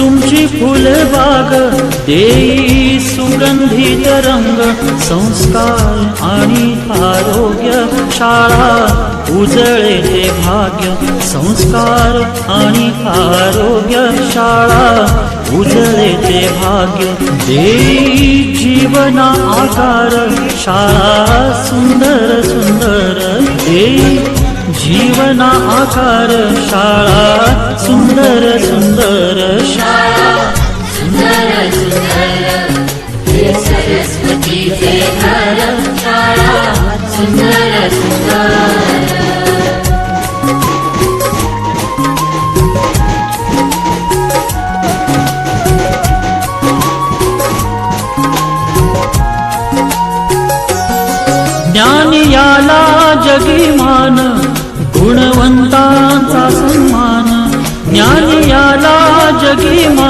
तुमची फुलबाग देई सुगंधित रंग संस्कार आणि आरोग्य शाळा उजळे ते भाग्य संस्कार आणि आरोग्य शाळा उजळे ते भाग्य देई जीवना आकार शाळा सुंदर सुंदर देई जीवना आकार शाळा सुंदर सुंदर ज्ञानियाला जगी मान गुणवंतांचा सन्मान. ज्ञानियाला जगी मान